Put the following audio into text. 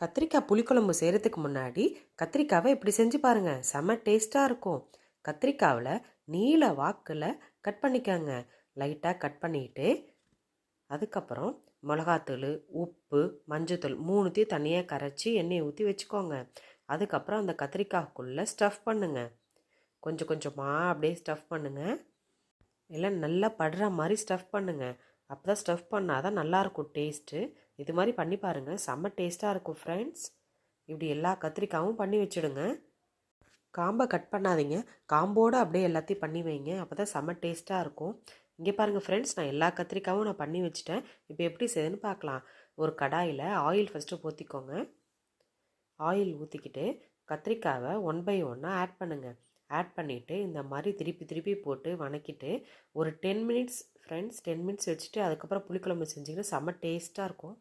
கத்திரிக்காய் புளிக்குழம்பு செய்கிறதுக்கு முன்னாடி கத்திரிக்காவை இப்படி செஞ்சு பாருங்கள் செம்ம டேஸ்ட்டாக இருக்கும். கத்திரிக்காவில் நீல வாக்கில் கட் பண்ணிக்கோங்க. லைட்டாக கட் பண்ணிட்டு அதுக்கப்புறம் மிளகாத்தூள் உப்பு மஞ்சத்தூள் மூணுத்தையும் தனியாக கரைச்சி எண்ணெயை ஊற்றி வச்சுக்கோங்க. அதுக்கப்புறம் அந்த கத்திரிக்காய்க்குள்ளே ஸ்டஃப் பண்ணுங்க. கொஞ்சம் கொஞ்சமாக அப்படியே ஸ்டஃப் பண்ணுங்கள் எல்லாம் நல்லா படுற மாதிரி ஸ்டஃப் பண்ணுங்க. அப்போ தான் ஸ்டஃப் பண்ணால் தான் நல்லாயிருக்கும் டேஸ்ட்டு. இது மாதிரி பண்ணி பாருங்கள் செம்ம டேஸ்ட்டாக இருக்கும் ஃப்ரெண்ட்ஸ் இப்படி எல்லா கத்திரிக்காயும் பண்ணி வச்சுடுங்க. காம்பை கட் பண்ணாதீங்க. காம்போடு அப்படியே எல்லாத்தையும் பண்ணி வைங்க. அப்போ தான் செம்ம டேஸ்ட்டாக இருக்கும். இங்கே பாருங்கள் ஃப்ரெண்ட்ஸ் நான் எல்லா கத்திரிக்காயும் நான் பண்ணி வச்சுட்டேன். இப்போ எப்படி செய்யுதுன்னு பார்க்கலாம். ஒரு கடாயில் ஆயில் ஃபஸ்ட்டு ஊற்றிக்கோங்க ஆயில் ஊற்றிக்கிட்டு கத்திரிக்காவை ஒன் பை ஒன்னாக ஆட் பண்ணுங்கள் ஆட் பண்ணிவிட்டு இந்த மாதிரி திருப்பி திருப்பி போட்டு வணக்கிட்டு ஒரு ten minutes friends ten minutes வச்சுட்டு அதுக்கப்புறம் புளிக்குழம்பு செஞ்சிங்கன்னா செம்ம டேஸ்ட்டாக இருக்கும்.